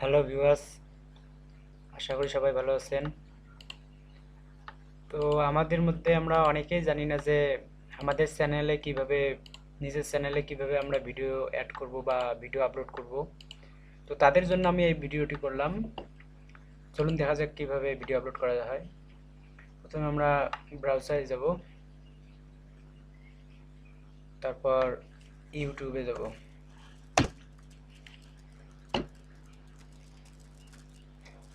Hello viewers, আশা করি সবাই ভালো আছেন। তো আমাদের মধ্যে আমরা অনেকেই জানি না যে আমাদের চ্যানেলে কীভাবে, নিজের চ্যানেলে কীভাবে আমরা ভিডিও অ্যাড করব বা ভিডিও আপলোড করব। তো তাদের জন্য আমি এই ভিডিওটি করলাম। চলুন দেখা যাক কীভাবে ভিডিও আপলোড করা হয়। প্রথমে আমরা ব্রাউজারে যাব। তারপর ইউটিউবে যাব।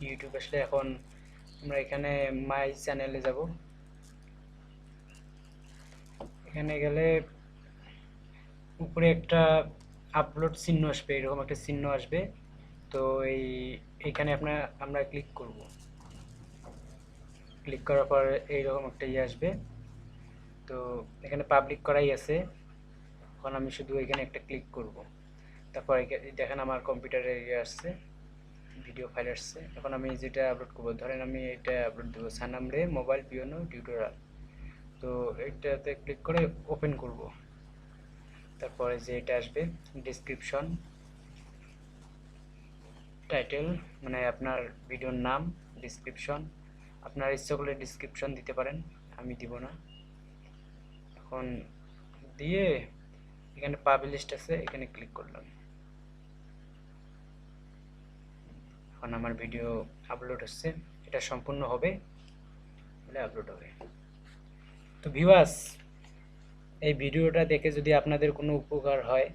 ইউটিউব আসলে এখন আমরা এখানে মাই চ্যানেলে যাব। এখানে গেলে উপরে একটা আপলোড চিহ্ন আসবে, এরকম একটা চিহ্ন আসবে। তো এই, এখানে আপনার, আমরা ক্লিক করব। ক্লিক করার পর এইরকম একটা ইয়ে আসবে। তো এখানে পাবলিক করাই আছে। এখন আমি শুধু এখানে একটা ক্লিক করব। তারপর দেখেন আমার কম্পিউটারে ইয়ে আসছে। ভিডিও ফাইল আসছে। এখন আমি যেটা আপলোড করব, ধরেন আমি এটা আপলোড দেবো সানাম রে মোবাইল পিওনো টিউটোরিয়াল তো এটাতে ক্লিক করে ওপেন করব। তারপরে যে এটা আসবে ডিসক্রিপশন টাইটেল মানে আপনার ভিডিওর নাম ডিসক্রিপশন আপনার ইচ্ছা করলে ডিসক্রিপশন দিতে পারেন, আমি দিব না। এখন দিয়ে এখানে পাবলিশড আছে, এখানে ক্লিক করলাম। এখন আমার ভিডিও আপলোড হচ্ছে, এটা সম্পূর্ণ হবে বলে আপলোড হবে। তো ভিউয়ার্স এই ভিডিওটা দেখে যদি আপনাদের কোনো উপকার হয়,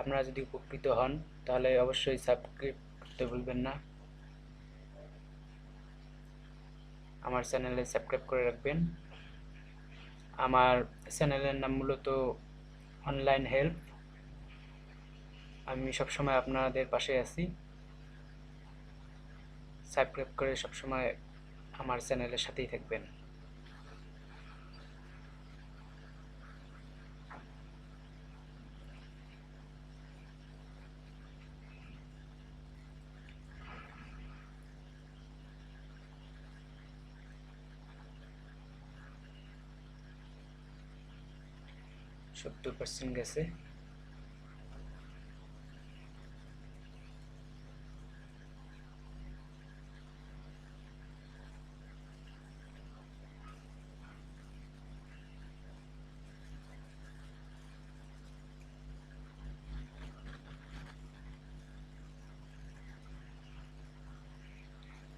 আপনারা যদি উপকৃত হন, তাহলে অবশ্যই সাবস্ক্রাইব করতে ভুলবেন না। আমার চ্যানেলে সাবস্ক্রাইব করে রাখবেন। আমার চ্যানেলের নাম মূলত অনলাইন হেল্প আমি সবসময় আপনাদের পাশে আছি। সাবস্ক্রাইব করে সবসময় আমার চ্যানেলের সাথেই থাকবেন। সত্তর পার্সেন্ট গেছে।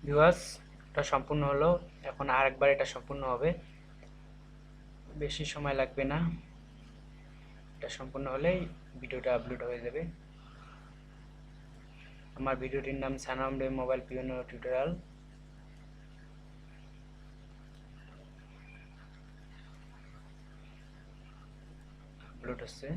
ভিউয়ার্স এটা সম্পূর্ণ হলো। এখন আরেকবার এটা সম্পূর্ণ হবে। বেশি সময় লাগবে না। এটা সম্পূর্ণ হলেই ভিডিওটা আপলোড হয়ে যাবে। আমার ভিডিওটির নাম সানাম রে, মোবাইল পিওনো টিউটোরিয়াল। আপলোড হচ্ছে।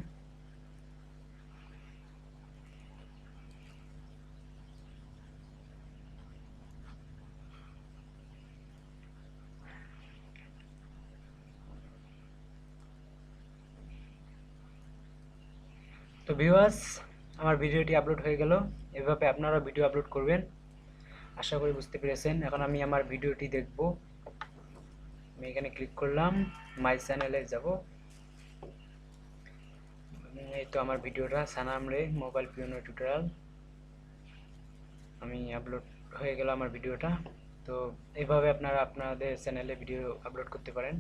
তো ভিউয়ার্স, আমার ভিডিওটি আপলোড হয়ে গেল। এভাবে আপনারা ভিডিও আপলোড করবেন। আশা করি বুঝতে পেরেছেন। এখন আমি আমার ভিডিওটি দেখব। আমি এখানে ক্লিক করলাম, মাই চ্যানেলে যাব। এই তো আমার ভিডিওটা সানাম রে মোবাইল পিওনো টিউটোরিয়াল। আমি আপলোড হয়ে গেল আমার ভিডিওটা। তো এইভাবে আপনারা আপনাদের চ্যানেলে ভিডিও আপলোড করতে পারেন।